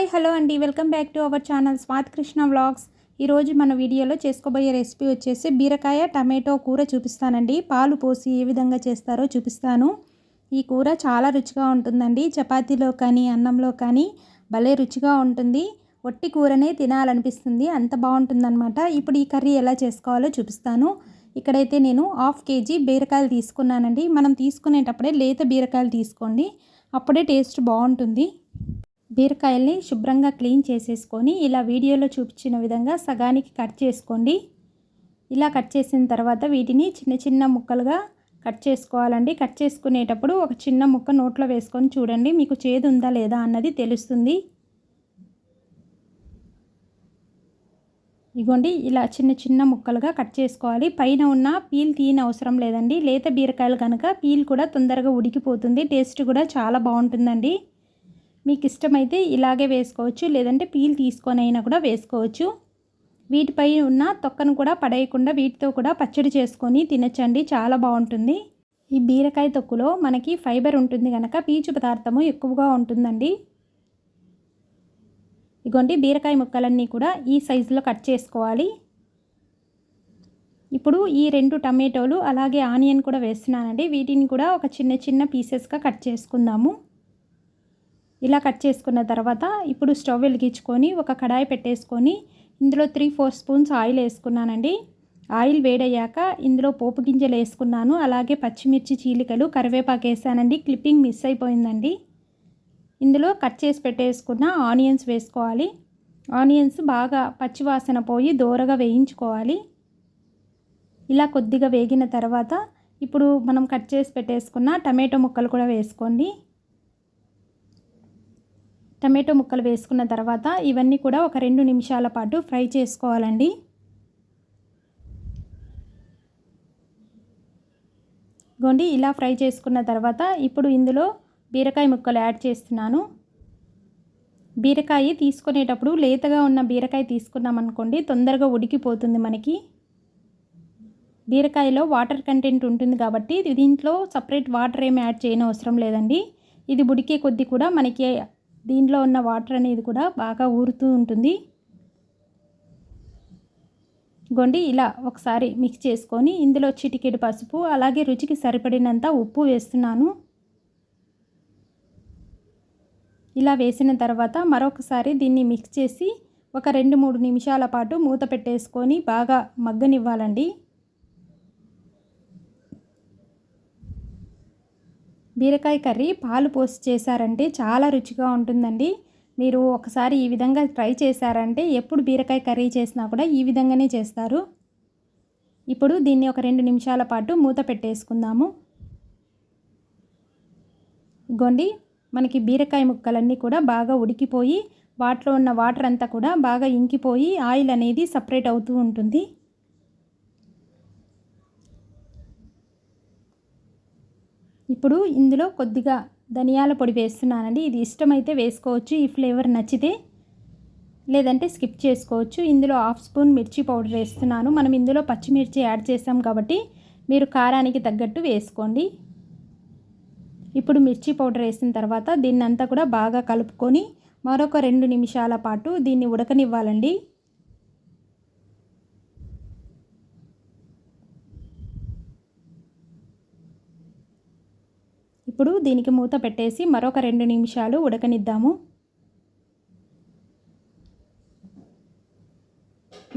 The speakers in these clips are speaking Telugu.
హాయ్ హలో అండి. Welcome back to our channel Swath Krishna vlogs. ఈరోజు మన వీడియోలో చేసుకోబోయే రెసిపీ వచ్చేసి బీరకాయ టమాటో కూర చూపిస్తానండి. పాలు పోసి ఏ విధంగా చేస్తారో చూపిస్తాను. ఈ కూర చాలా రుచిగా ఉంటుందండి. చపాతీలో కానీ అన్నంలో కానీ భలే రుచిగా ఉంటుంది. ఒట్టి కూరనే తినాలనిపిస్తుంది. అంత బాగుంటుందన్నమాట. ఇప్పుడు ఈ కర్రీ ఎలా చేసుకోవాలో చూపిస్తాను. ఇక్కడైతే నేను హాఫ్ కేజీ బీరకాయలు తీసుకున్నానండి. మనం తీసుకునేటప్పుడే లేత బీరకాయలు తీసుకోండి. అప్పుడే టేస్ట్ బాగుంటుంది. బీరకాయల్ని శుభ్రంగా క్లీన్ చేసేసుకొని ఇలా వీడియోలో చూపించిన విధంగా సగానికి కట్ చేసుకోండి. ఇలా కట్ చేసిన తర్వాత వీటిని చిన్న చిన్న ముక్కలుగా కట్ చేసుకోవాలండి. కట్ చేసుకునేటప్పుడు ఒక చిన్న ముక్క నోట్లో వేసుకొని చూడండి మీకు చేదు ఉందా లేదా అన్నది తెలుస్తుంది. ఇగోండి ఇలా చిన్న చిన్న ముక్కలుగా కట్ చేసుకోవాలి. పైన ఉన్న పీల్ తీయని అవసరం లేదండి. లేత బీరకాయలు కనుక పీల్ కూడా తొందరగా ఉడికిపోతుంది. టేస్ట్ కూడా చాలా బాగుంటుందండి. మీకు ఇష్టమైతే ఇలాగే వేసుకోవచ్చు లేదంటే పీల్ తీసుకొని అయినా కూడా వేసుకోవచ్చు. వీటిపై ఉన్న తొక్కను కూడా పడేయకుండా వీటితో కూడా పచ్చడి చేసుకొని తినచ్చండి చాలా బాగుంటుంది. ఈ బీరకాయ తొక్కులో మనకి ఫైబర్ ఉంటుంది కనుక పీచు పదార్థము ఎక్కువగా ఉంటుందండి. ఇగోండి బీరకాయ ముక్కలన్నీ కూడా ఈ సైజులో కట్ చేసుకోవాలి. ఇప్పుడు ఈ రెండు టమాటోలు అలాగే ఆనియన్ కూడా వేస్తున్నానండి. వీటిని కూడా ఒక చిన్న చిన్న పీసెస్గా కట్ చేసుకుందాము. ఇలా కట్ చేసుకున్న తర్వాత ఇప్పుడు స్టవ్ వెలిగించుకొని ఒక కడాయి పెట్టేసుకొని ఇందులో త్రీ ఫోర్ స్పూన్స్ ఆయిల్ వేసుకున్నానండి. ఆయిల్ వేడయ్యాక ఇందులో పోపు గింజలు వేసుకున్నాను. అలాగే పచ్చిమిర్చి చీలికలు కరివేపాకు వేసానండి. క్లిప్పింగ్ మిస్ అయిపోయిందండి. ఇందులో కట్ చేసి పెట్టేసుకున్న ఆనియన్స్ వేసుకోవాలి. ఆనియన్స్ బాగా పచ్చివాసన పోయి దోరగా వేయించుకోవాలి. ఇలా కొద్దిగా వేగిన తర్వాత ఇప్పుడు మనం కట్ చేసి పెట్టేసుకున్న టమాటో ముక్కలు కూడా వేసుకోండి. టమాటో ముక్కలు వేసుకున్న తర్వాత ఇవన్నీ కూడా ఒక రెండు నిమిషాల పాటు ఫ్రై చేసుకోవాలండి. గోండి ఇలా ఫ్రై చేసుకున్న తర్వాత ఇప్పుడు ఇందులో బీరకాయ ముక్కలు యాడ్ చేస్తున్నాను. బీరకాయ తీసుకునేటప్పుడు లేతగా ఉన్న బీరకాయ తీసుకున్నామనుకోండి తొందరగా ఉడికిపోతుంది మనకి. బీరకాయలో వాటర్ కంటెంట్ ఉంటుంది కాబట్టి దీంట్లో సపరేట్ వాటర్ ఏమి యాడ్ చేయని అవసరం లేదండి. ఇది ఉడికే కొద్దీ కూడా మనకి దీనిలో ఉన్న వాటర్ అనేది కూడా బాగా ఊరుతూ ఉంటుంది. గొండి ఇలా ఒకసారి మిక్స్ చేసుకొని ఇందులో చిటికెడు పసుపు అలాగే రుచికి సరిపడినంత ఉప్పు వేస్తున్నాను. ఇలా వేసిన తర్వాత మరొకసారి దీన్ని మిక్స్ చేసి ఒక రెండు మూడు నిమిషాల పాటు మూత పెట్టేసుకొని బాగా మగ్గనివ్వాలండి. బీరకాయ కర్రీ పాలు పోసి చేశారంటే చాలా రుచిగా ఉంటుందండి. మీరు ఒకసారి ఈ విధంగా ట్రై చేశారంటే ఎప్పుడు బీరకాయ కర్రీ చేసినా కూడా ఈ విధంగానే చేస్తారు. ఇప్పుడు దీన్ని ఒక రెండు నిమిషాల పాటు మూత పెట్టేసుకుందాము. గొండి మనకి బీరకాయ ముక్కలన్నీ కూడా బాగా ఉడికిపోయి వాటిలో ఉన్న వాటర్ అంతా కూడా బాగా ఇంకిపోయి ఆయిల్ అనేది సపరేట్ అవుతూ ఉంటుంది. ఇప్పుడు ఇందులో కొద్దిగా ధనియాల పొడి వేస్తున్నానండి. ఇది ఇష్టమైతే వేసుకోవచ్చు. ఈ ఫ్లేవర్ నచ్చితే లేదంటే స్కిప్ చేసుకోవచ్చు. ఇందులో హాఫ్ స్పూన్ మిర్చి పౌడర్ వేస్తున్నాను. మనం ఇందులో పచ్చిమిర్చి యాడ్ చేసాం కాబట్టి మీరు కారానికి తగ్గట్టు వేసుకోండి. ఇప్పుడు మిర్చి పౌడర్ వేసిన తర్వాత దీన్ని అంతా కూడా బాగా కలుపుకొని మరొక రెండు నిమిషాల పాటు దీన్ని ఉడకనివ్వాలండి. ఇప్పుడు దీనికి మూత పెట్టేసి మరొక రెండు నిమిషాలు ఉడకనిద్దాము.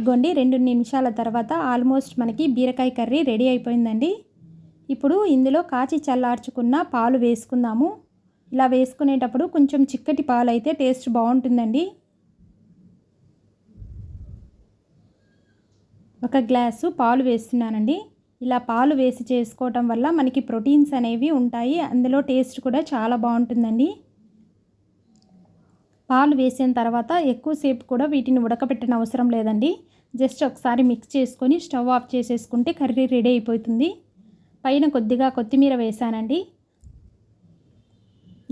గొండి రెండు నిమిషాల తర్వాత ఆల్మోస్ట్ మనకి బీరకాయ కర్రీ రెడీ అయిపోయిందండి. ఇప్పుడు ఇందులో కాచి చల్లార్చుకున్న పాలు వేసుకుందాము. ఇలా వేసుకునేటప్పుడు కొంచెం చిక్కటి పాలు అయితే టేస్ట్ బాగుంటుందండి. ఒక గ్లాసు పాలు వేస్తున్నానండి. ఇలా పాలు వేసి చేసుకోవటం వల్ల మనకి ప్రోటీన్స్ అనేవి ఉంటాయి. అందులో టేస్ట్ కూడా చాలా బాగుంటుందండి. పాలు వేసిన తర్వాత ఎక్కువసేపు కూడా వీటిని ఉడకబెట్టిన అవసరం లేదండి. జస్ట్ ఒకసారి మిక్స్ చేసుకొని స్టవ్ ఆఫ్ చేసేసుకుంటే కర్రీ రెడీ అయిపోతుంది. పైన కొద్దిగా కొత్తిమీర వేసానండి.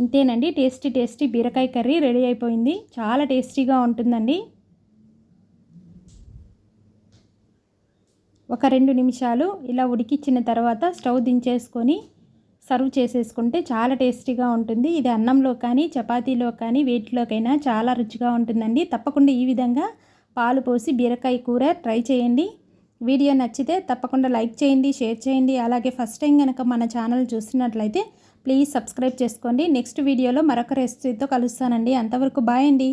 ఇంతేనండి టేస్టీ టేస్టీ బీరకాయ కర్రీ రెడీ అయిపోయింది. చాలా టేస్టీగా ఉంటుందండి. ఒక రెండు నిమిషాలు ఇలా ఉడికిచ్చిన తర్వాత స్టవ్ దించేసుకొని సర్వ్ చేసేసుకుంటే చాలా టేస్టీగా ఉంటుంది. ఇది అన్నంలో కానీ చపాతీలో కానీ వేటిలోకైనా చాలా రుచిగా ఉంటుందండి. తప్పకుండా ఈ విధంగా పాలు పోసి బీరకాయ కూర ట్రై చేయండి. వీడియో నచ్చితే తప్పకుండా లైక్ చేయండి షేర్ చేయండి. అలాగే ఫస్ట్ టైం కనుక మన ఛానల్ చూస్తున్నట్లయితే ప్లీజ్ సబ్స్క్రైబ్ చేసుకోండి. నెక్స్ట్ వీడియోలో మరొక రెసిపీతో కలుస్తానండి. అంతవరకు బాయ్ అండి.